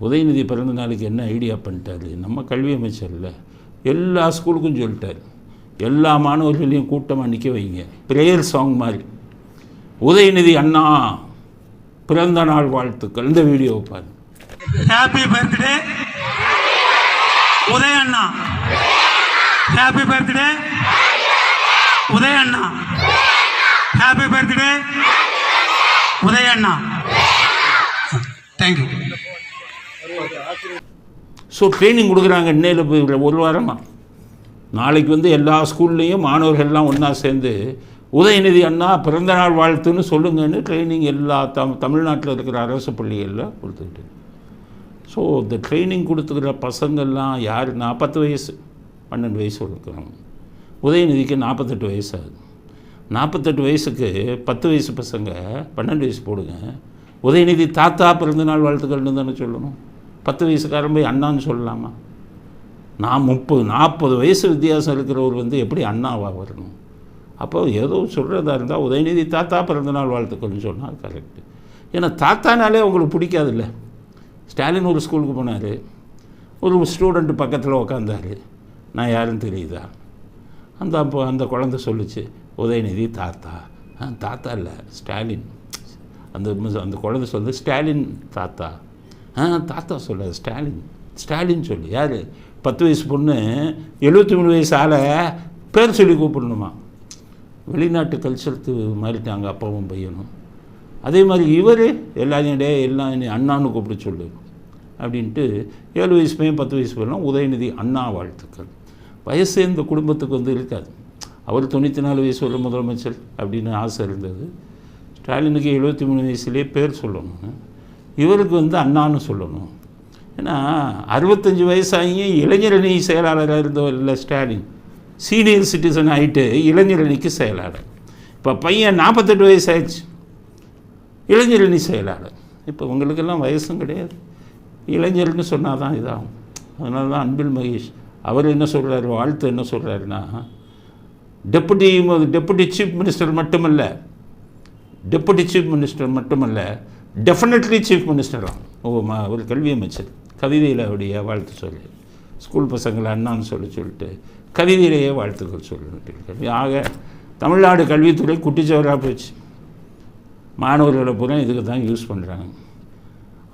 உதயநிதி பிறந்த நாளைக்கு என்ன ஐடியா பண்ணிட்டாரு? நம்ம கல்வி அமைச்சரில் எல்லா ஸ்கூலுக்கும் சொல்லிட்டாரு. எல்லா மாணவர்களையும் கூட்டமாக நிற்க வைங்க. ப்ரேயர் சாங் மாதிரி. உதயநிதி அண்ணா பிறந்த நாள் வாழ்த்துக்கள். இந்த வீடியோ பாரு ஹாப்பி பர்த்டே உதய அண்ணா. ஹாப்பி பர்த்டே உதய அண்ணா. ஹாப்பி பர்த்டே உதய அண்ணா. தேங்க்யூ ஸோ ட்ரைனிங் கொடுக்குறாங்க இன்னையில் ஒரு வாரமாக நாளைக்கு வந்து எல்லா ஸ்கூல்லேயும் மாணவர்கள்லாம் ஒன்றா சேர்ந்து உதயநிதி அண்ணா பிறந்தநாள் வாழ்த்துன்னு சொல்லுங்கன்னு ட்ரைனிங் எல்லா தம் தமிழ்நாட்டில் இருக்கிற அரசு பள்ளிகளில் கொடுத்துக்கிட்டு ஸோ இந்த ட்ரைனிங் கொடுத்துக்கிற பசங்கள்லாம் யார்? நாற்பத்து வயசு பன்னெண்டு வயசு இருக்கிறாங்க உதயநிதிக்கு நாற்பத்தெட்டு வயசு ஆகுது நாற்பத்தெட்டு வயசுக்கு பத்து வயசு பசங்க பன்னெண்டு வயசு போடுங்க. உதயநிதி தாத்தா பிறந்தநாள் வாழ்த்துக்கள்னு தானே சொல்லணும்? பத்து வயசுக்காரன் போய் அண்ணான்னு சொல்லலாமா? நான் முப்பது நாற்பது வயசு வித்தியாசம் இருக்கிறவர் வந்து எப்படி அண்ணாவாக வரணும்? அப்போ ஏதோ சொல்கிறதா இருந்தால் உதயநிதி தாத்தா பிறந்தநாள் வாழ்த்துக்கள்னு சொன்னால் கரெக்டு ஏன்னா தாத்தானாலே உங்களுக்கு பிடிக்காதுல்ல. ஸ்டாலின் ஒரு ஸ்கூலுக்கு போனார். ஒரு ஸ்டூடெண்ட் பக்கத்தில் உக்காந்தார். நான் யாருன்னு தெரியுதா? அந்த அப்போ அந்த குழந்த சொல்லுச்சு உதயநிதி தாத்தா. தாத்தா இல்லை ஸ்டாலின். அந்த அந்த குழந்தை சொல்லுது ஸ்டாலின் தாத்தா. ஆ தாத்தா சொல்ல ஸ்டாலின். ஸ்டாலின் சொல்லு யார்? பத்து வயசு பொண்ணு எழுபத்தி மூணு வயசு ஆளை பேர் சொல்லி கூப்பிடணுமா? வெளிநாட்டு கல்ச்சரத்து மாறிட்டாங்க அப்பாவும் பையனும். அதே மாதிரி இவர் எல்லாரையும் டே எல்லாம் என்னை அண்ணான்னு கூப்பிட சொல்லு அப்படின்ட்டு ஏழு வயசு பையன் பத்து வயசு பையனும் உதயநிதி அண்ணா வாழ்த்துக்கள். வயசு இந்த குடும்பத்துக்கு வந்து இருக்காது. அவர் தொண்ணூற்றி நாலு வயசு ஒரு முதலமைச்சர் அப்படின்னு ஆசை இருந்தது. ஸ்டாலினுக்கு எழுபத்தி மூணு வயசுலேயே பேர் சொல்லணும். இவருக்கு வந்து அண்ணான்னு சொல்லணும். ஏன்னா அறுபத்தஞ்சு வயசாகியும் இளைஞரணி செயலாளராக இருந்தவர் இல்லை ஸ்டாலின். சீனியர் சிட்டிசன் ஆகிட்டு இளைஞரணிக்கு செயலாளர். இப்போ பையன் நாற்பத்தெட்டு வயசு ஆயிடுச்சு இளைஞரணி செயலாளர். இப்போ உங்களுக்கெல்லாம் வயசும் கிடையாது. இளைஞர்னு சொன்னால் தான் இதாகும். அதனால தான் அன்பில் மகேஷ் அவர் என்ன சொல்கிறாரு வாழ்த்து என்ன சொல்கிறாருன்னா டெப்புட்டி டெப்புட்டி சீஃப் மினிஸ்டர் மட்டுமல்ல டெப்புட்டி சீஃப் மினிஸ்டர் மட்டுமல்ல டெஃபினெட்லி சீஃப் மினிஸ்டராக ஓ மா ஒரு கல்வி அமைச்சர். கவிதையில் அவருடைய வாழ்த்து சொல்லி. ஸ்கூல் பசங்களை அண்ணான்னு சொல்லி சொல்லிட்டு கவிதையிலேயே வாழ்த்துக்கள் சொல்லிட்டு ஆக தமிழ்நாடு கல்வித்துறை குட்டிச்சவராக போச்சு. மாணவர்களை பூரா இதுக்கு தான் யூஸ் பண்ணுறாங்க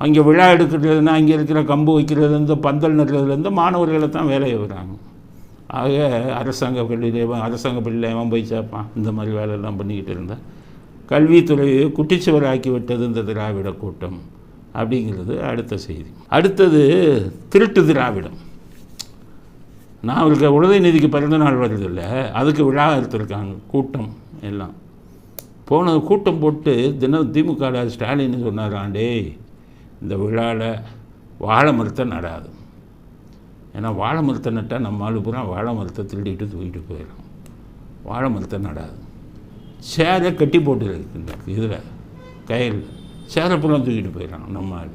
அங்கே விழா எடுக்கிறதுனா அங்கே இருக்கிற கம்பு வைக்கிறதுலேருந்து பந்தல் நடுறதுலேருந்து மாணவர்களை தான் வேலையை விடுறாங்க ஆக அரசாங்க பள்ளியிலேயே அரசாங்க பள்ளியில் எவன் போய் சேர்ப்பான். இந்த மாதிரி வேலையெல்லாம் பண்ணிக்கிட்டு இருந்தால் கல்வித்துறையை குட்டிச்சுவராக்கி விட்டது இந்த திராவிட கூட்டம் அப்படிங்கிறது அடுத்த செய்தி. அடுத்தது திருட்டு திராவிடம். நான் அவருக்கு உதயநிதிக்கு பிறந்த நாள் வருது இல்லை அதுக்கு விழா எடுத்திருக்காங்க கூட்டம் எல்லாம். போன கூட்டம் போட்டு தினம் திமுக ஸ்டாலின் சொன்னாராண்டே இந்த விழாவில் வாழை மரத்தை நடாது. ஏன்னா வாழை மரத்தை நட்டால் நம்ம ஆளு பூரா வாழை மரத்தை திருடிட்டு தூக்கிட்டு போயிடும் வாழை மரத்தை நடாது. சேரை கட்டி போட்டு இந்த இதில் கையில் சேரை பூரா தூக்கிட்டு போயிடறான் நம்ம ஆள்.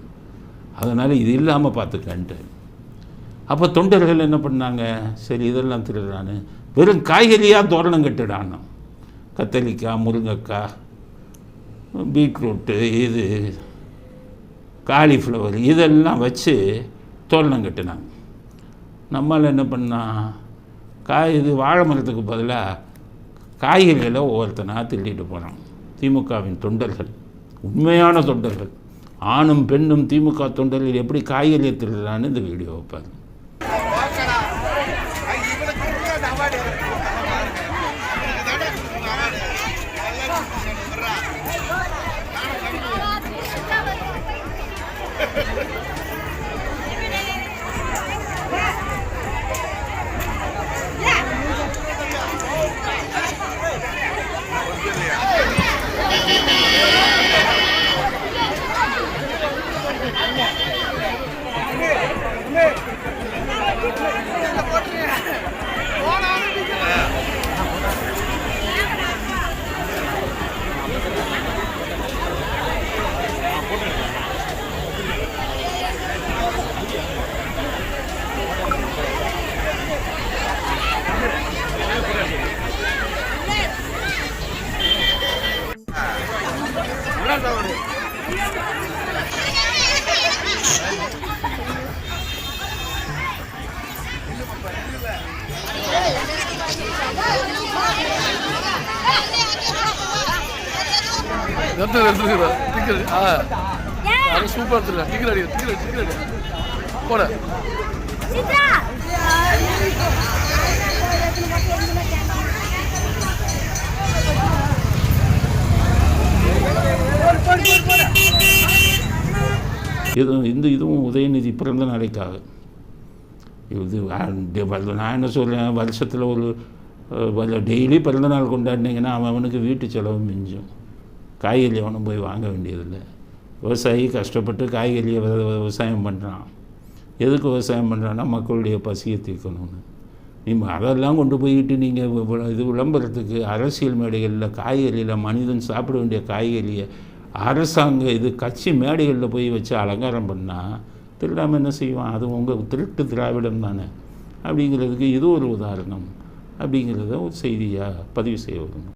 அதனால் இது இல்லாமல் பார்த்துக்கன்ட்டு அப்போ தொண்டர்கள் என்ன பண்ணாங்க? சரி இதெல்லாம் திருடுறான்னு வெறும் காய்கறியாக தோரணம் கட்டுடானோ கத்தரிக்காய் முருங்கைக்காய் பீட்ரூட்டு இது காலிஃப்ளவர் இதெல்லாம் வச்சு தோரணம் கட்டினாங்க. நம்மளால் என்ன பண்ணால் காய் இது வாழை மரத்துக்கு பதிலாக காய்கறிகளை ஒவ்வொருத்தனாக திட்டிட்டு போனான் திமுகவின் தொண்டர்கள் உண்மையான தொண்டர்கள் ஆணும் பெண்ணும் திமுக தொண்டர்கள் எப்படி காய்கறியை திருடுறான்னு இந்த வீடியோ வைப்பாங்க Yeah. எடுத்து எடுத்துக்கிறேன் டிக்கெட் ஆ. அது சூப்பராக எடுத்துருக்கேன் டிக்கெட் அடி டிக்கெட் டிக்கெட் போட. சித்ரா! இது இந்த இதுவும் உதயநிதி பிறந்த நாளைக்காக. இது நான் என்ன சொல்கிறேன் வருஷத்தில் ஒரு டெய்லி பிறந்த நாள் கொண்டாடினீங்கன்னா அவன் அவனுக்கு வீட்டு செலவு மிஞ்சும். காய்கறி அவனும் போய் வாங்க வேண்டியதில்லை. விவசாயி கஷ்டப்பட்டு காய்கறியை விவசாயம் பண்ணுறான். எதுக்கு விவசாயம் பண்ணுறான்னா மக்களுடைய பசியை தீர்க்கணும்னு. நீங்கள் அதெல்லாம் கொண்டு போய்கிட்டு நீங்கள் இது விளம்பரத்துக்கு அரசியல் மேடைகளில் காய்கறியில் மனிதன் சாப்பிட வேண்டிய காய்கறியை அரசாங்க இது கட்சி மேடைகளில் போய் வச்சு அலங்காரம் பண்ணால் திருடாமல் என்ன செய்வான்? அது உங்கள் திருட்டு திராவிடம் தானே. அப்படிங்கிறதுக்கு இது ஒரு உதாரணம். அப்படிங்கிறத ஒரு செய்தியாக பதிவு செய்ய விரும்புகிறேன்